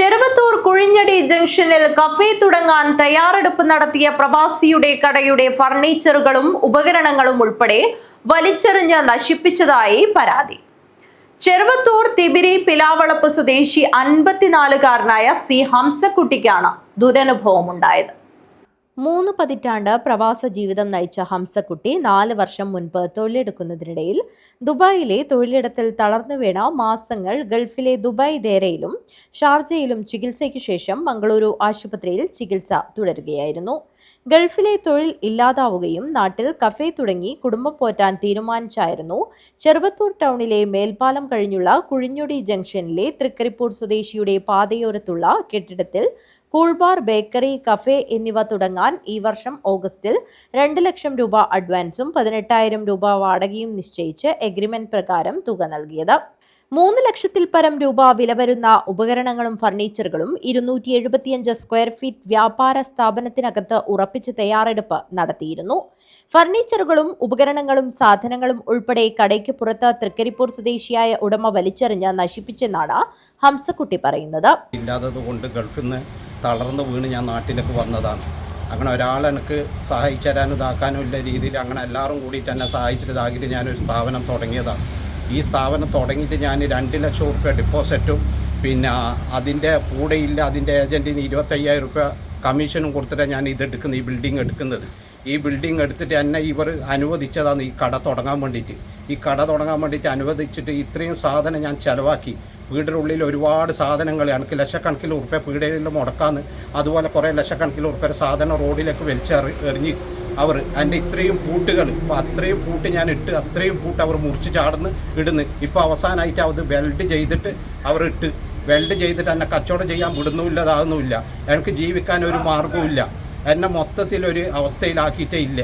ചെറുവത്തൂർ കുഴിഞ്ഞടി ജംഗ്ഷനിൽ കഫേ തുടങ്ങാൻ തയ്യാറെടുപ്പ് നടത്തിയ പ്രവാസിയുടെ കടയുടെ ഫർണിച്ചറുകളും ഉപകരണങ്ങളും ഉൾപ്പെടെ വലിച്ചെറിഞ്ഞ് നശിപ്പിച്ചതായി പരാതി. ചെറുവത്തൂർ തിബിരി പിലാവളപ്പ് സ്വദേശി അൻപത്തിനാലുകാരനായ സി ഹംസക്കുട്ടിക്കാണ് ദുരനുഭവമുണ്ടായത്. മൂന്ന് പതിറ്റാണ്ട് പ്രവാസ ജീവിതം നയിച്ച ഹംസക്കുട്ടി നാല് വർഷം മുൻപ് തൊഴിലെടുക്കുന്നതിനിടയിൽ ദുബായിലെ തൊഴിലിടത്തിൽ തളർന്നു വീണ മാസങ്ങൾ ഗൾഫിലെ ദുബായ് ദേരയിലും ഷാർജയിലും ചികിത്സയ്ക്ക് ശേഷം മംഗളൂരു ആശുപത്രിയിൽ ചികിത്സ തുടരുകയായിരുന്നു. ഗൾഫിലെ തൊഴിൽ ഇല്ലാതാവുകയും നാട്ടിൽ കഫേ തുടങ്ങി കുടുംബം പോറ്റാൻ തീരുമാനിച്ചായിരുന്നു. ചെറുവത്തൂർ ടൗണിലെ മേൽപ്പാലം കഴിഞ്ഞുള്ള കുഴിഞ്ഞൊടി ജംഗ്ഷനിലെ തൃക്കരിപ്പൂർ സ്വദേശിയുടെ പാതയോരത്തുള്ള കെട്ടിടത്തിൽ കൂൾബാർ ബേക്കറി കഫേ എന്നിവ തുടങ്ങാൻ ഈ വർഷം ഓഗസ്റ്റിൽ രണ്ട് ലക്ഷം രൂപ അഡ്വാൻസും പതിനെട്ടായിരം രൂപ വാടകയും നിശ്ചയിച്ച് എഗ്രിമെന്റ് പ്രകാരം തുക നൽകിയത്. മൂന്ന് ലക്ഷത്തിൽ പരം രൂപ വില വരുന്ന ഉപകരണങ്ങളും ഫർണിച്ചറുകളും ഇരുന്നൂറ്റി എഴുപത്തിയഞ്ച് സ്ക്വയർ ഫീറ്റ് വ്യാപാര സ്ഥാപനത്തിനകത്ത് ഉറപ്പിച്ച് തയ്യാറെടുപ്പ് നടത്തിയിരുന്നു. ഫർണിച്ചറുകളും ഉപകരണങ്ങളും സാധനങ്ങളും ഉൾപ്പെടെ കടയ്ക്ക് പുറത്ത് തൃക്കരിപ്പൂർ സ്വദേശിയായ ഉടമ വലിച്ചെറിഞ്ഞ് നശിപ്പിച്ചെന്നാണ് ഹംസക്കുട്ടി പറയുന്നത്. ഇല്ലാത്തത് കൊണ്ട് ഗൾഫിൽ നിന്ന് തളർന്നു വീണ് ഞാൻ നാട്ടിലേക്ക് വന്നതാണ്. അങ്ങനെ ഒരാൾ എനിക്ക് സഹായിച്ചു തരാനും ഇതാക്കാനും ഇല്ല രീതിയിൽ അങ്ങനെ എല്ലാവരും കൂടിയിട്ട് എന്നെ സഹായിച്ചിട്ട് ഇതാക്കിയിട്ട് ഞാനൊരു സ്ഥാപനം തുടങ്ങിയതാണ്. ഈ സ്ഥാപനം തുടങ്ങിയിട്ട് ഞാൻ രണ്ട് ലക്ഷം റുപ്യ ഡിപ്പോസിറ്റും പിന്നെ അതിന്റെ കൂടെയില്ല അതിന്റെ ഏജന്റിന് ഇരുപത്തയ്യായിരം റുപ്യ കമ്മീഷനും കൊടുത്തിട്ടാണ് ഞാൻ ഇത് എടുക്കുന്നത് ഈ ബിൽഡിംഗ് എടുക്കുന്നത്. ഈ ബിൽഡിംഗ് എടുത്തിട്ട് എന്നെ ഇവർ അനുവദിച്ചതാണ് ഈ കട തുടങ്ങാൻ വേണ്ടിയിട്ട്. ഈ കട തുടങ്ങാൻ വേണ്ടിയിട്ട് അനുവദിച്ചിട്ട് ഇത്രയും സാധനം ഞാൻ ചിലവാക്കി. വീടിനുള്ളിൽ ഒരുപാട് സാധനങ്ങൾ എനിക്ക് ലക്ഷക്കണക്കിന് ഉറുപ്പ്യ പീഡയിൽ മുടക്കാന്ന്. അതുപോലെ കുറേ ലക്ഷക്കണക്കിന് ഉറുപ്പ്യ സാധനം റോഡിലേക്ക് വലിച്ചെറി എറിഞ്ഞ് അവർ എന്റെ ഇത്രയും പൂട്ടുകൾ ഇപ്പോൾ അത്രയും പൂട്ട് ഞാൻ ഇട്ട് അത്രയും പൂട്ട് അവർ മുറിച്ച് ചാടുന്ന് ഇടുന്നു. ഇപ്പോൾ അവസാനമായിട്ട് അത് വെൽഡ് ചെയ്തിട്ട് അവർ ഇട്ട് വെൽഡ് ചെയ്തിട്ട് എന്നെ കച്ചവടം ചെയ്യാൻ വിടുന്നുമില്ല അതാകുന്നുമില്ല എനിക്ക് ജീവിക്കാൻ ഒരു മാർഗവുമില്ല എന്നെ മൊത്തത്തിലൊരു അവസ്ഥയിലാക്കിയിട്ടേ ഇല്ല.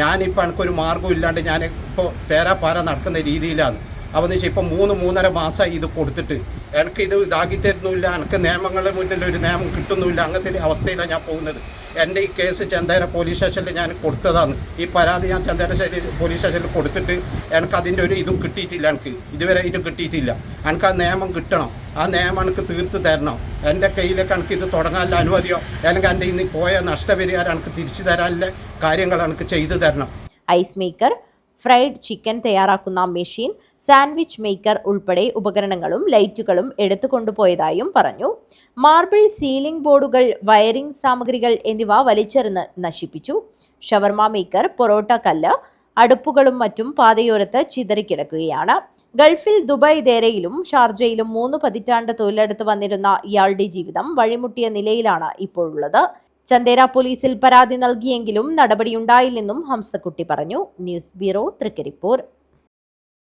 ഞാനിപ്പോൾ എനിക്കൊരു മാർഗം ഇല്ലാണ്ട് ഞാൻ ഇപ്പോൾ തേരാപ്പാര നടക്കുന്ന രീതിയിലാണ്. അപ്പോൾ എന്ന് വെച്ചാൽ ഇപ്പം മൂന്ന് മൂന്നര മാസമായി ഇത് കൊടുത്തിട്ട്. എനിക്ക് ഇത് ഇതാക്കി തരുന്നില്ല എനിക്ക് നിയമങ്ങളുടെ മുന്നിൽ ഒരു നിയമം കിട്ടുന്നില്ല അങ്ങനത്തെ ഒരു അവസ്ഥയിലാണ് ഞാൻ പോകുന്നത്. എന്റെ ഈ കേസ് ചന്തേര പോലീസ് സ്റ്റേഷനിൽ ഞാൻ കൊടുത്തതാണ്. ഈ പരാതി ഞാൻ ചന്തേര പോലീസ് സ്റ്റേഷനിൽ കൊടുത്തിട്ട് എനിക്ക് അതിന്റെ ഒരു ഇതും കിട്ടിയിട്ടില്ല എനിക്ക്. ഇതുവരെ ഇതും കിട്ടിയിട്ടില്ല. എനിക്ക് ആ നിയമം കിട്ടണം. ആ നിയമം എനിക്ക് തീർത്ത് തരണം. എന്റെ കയ്യിലേക്ക് എനിക്ക് ഇത് തുടങ്ങാനുള്ള അനുമതിയോ അല്ലെങ്കിൽ എന്റെ ഇന്ന് പോയ നഷ്ടപരിഹാരം എനിക്ക് തിരിച്ചു തരാനുള്ള കാര്യങ്ങൾ എനിക്ക് ചെയ്തു തരണം. ഐസ് മേക്കർ ഫ്രൈഡ് ചിക്കൻ തയ്യാറാക്കുന്ന മെഷീൻ സാൻഡ്വിച്ച് മേക്കർ ഉൾപ്പെടെ ഉപകരണങ്ങളും ലൈറ്റുകളും എടുത്തു കൊണ്ടുപോയതായും പറഞ്ഞു. മാർബിൾ സീലിംഗ് ബോർഡുകൾ വയറിംഗ് സാമഗ്രികൾ എന്നിവ വലിച്ചെറിഞ്ഞ് നശിപ്പിച്ചു. ഷവർമ മേക്കർ പൊറോട്ട കല്ല് അടുപ്പുകളും മറ്റും പാതയോരത്ത് ചിതറിക്കിടക്കുകയാണ്. ഗൾഫിൽ ദുബായ് ദേരയിലും ഷാർജയിലും മൂന്ന് പതിറ്റാണ്ട് തൊഴിലെടുത്ത് വന്നിരുന്ന ഇയാളുടെ ജീവിതം വഴിമുട്ടിയ നിലയിലാണ് ഇപ്പോഴുള്ളത്. ചന്ദേര പോലീസിൽ പരാതി നൽകിയെങ്കിലും നടപടിയുണ്ടായില്ലെന്നും ഹംസക്കുട്ടി പറഞ്ഞു. News bureau Thrikkaripur.